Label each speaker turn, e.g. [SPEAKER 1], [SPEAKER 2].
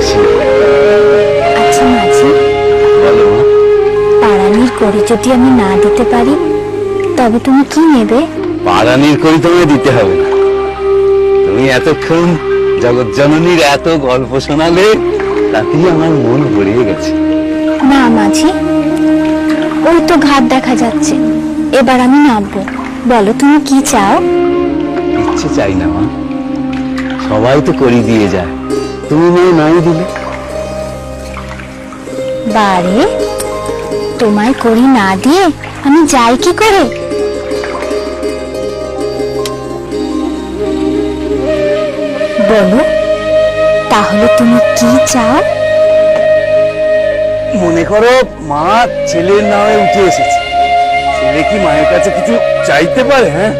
[SPEAKER 1] আচ্ছা মাঝি।
[SPEAKER 2] বলো।
[SPEAKER 1] পাড়ানির করে যদি আমি না দিতে পারি তবে তুমি কি নেবে?
[SPEAKER 2] পাড়ানির করি তোমায় দিতে হবে। না তুমি এতক্ষণ জগৎ জননীর এত গল্প শোনালে তাতেই আমার মন ভরিয়ে গেছে।
[SPEAKER 1] না মাঝি। ওই তো ঘাট দেখা যাচ্ছে। এবার আমি নামবো। বলো তুমি কি চাও?
[SPEAKER 2] ইচ্ছে চাই না মা। সবাই তো করি দিয়ে যায়। তুমি মেয়ে নাই দিলে।
[SPEAKER 1] বারে তোমায় করি না দিয়ে আমি যাই কি করে? বলো তাহলে তুমি কি চাও?
[SPEAKER 2] মনে করো মা ছেলের নামে উঠে এসেছে। ছেলে কি মায়ের কাছে কিছু চাইতে পারে হ্যাঁ?